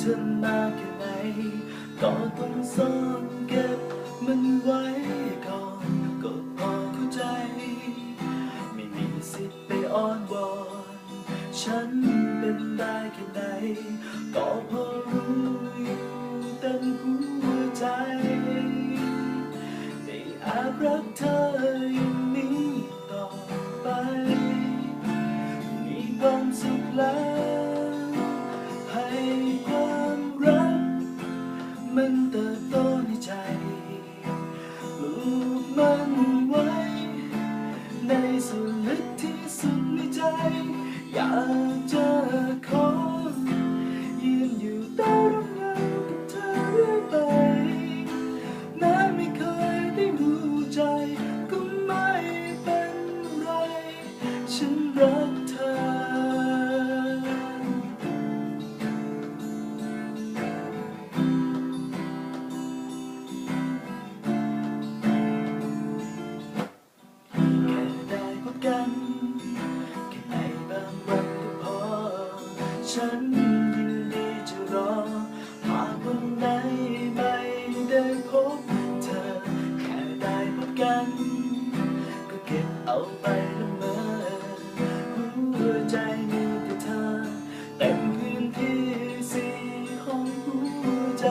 ธอมากแค่ไหนก็ต้องซ่อนเก็บมันไว้ก่อนก็พอเข้าใจ ไม่มีสิทธิ์ไปอ้อนวอน ฉันเป็นได้แค่ไหนก็พอรู้อยู่เต็มหัวใจ ได้แอบรักเธอ ใจ อยากจะขอยืนอยู่ใต้ร่มเงากับเธอเรื่อยไป แม้ไม่เคยได้รู้ใจ ก็ไม่เป็นไร ฉันรัก ฉันยินดีจะรอ หากวันไหนไม่ได้พบเธอ แค่ได้พบกัน ก็เก็บเอาไปละเมอหัวใจมีแต่เธอ เต็มพื้นที่สี่ห้องหัวใจ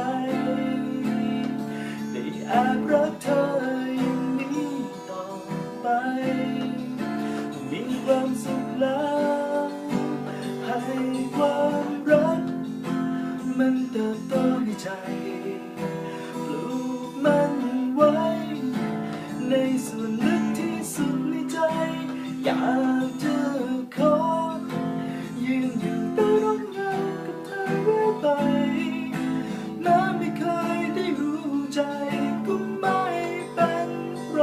ได้แอบรักเธออย่างนี้ต่อไป มีความสุข มันเติบโตในใจ ปลูกมันไว้ ในส่วนลึกที่สุดในใจ อยากจะขอยืนอยู่ใต้ร่มเงากับเธอเรื่อยไปแม้ไม่เคยได้รู้ใจก็ไม่เป็นไร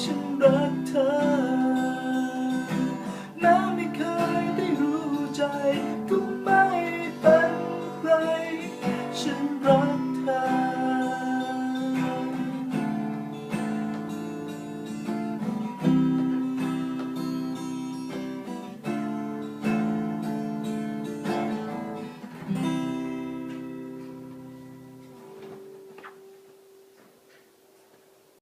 ฉันรักเธอแม้ไม่เคยได้รู้ใจก็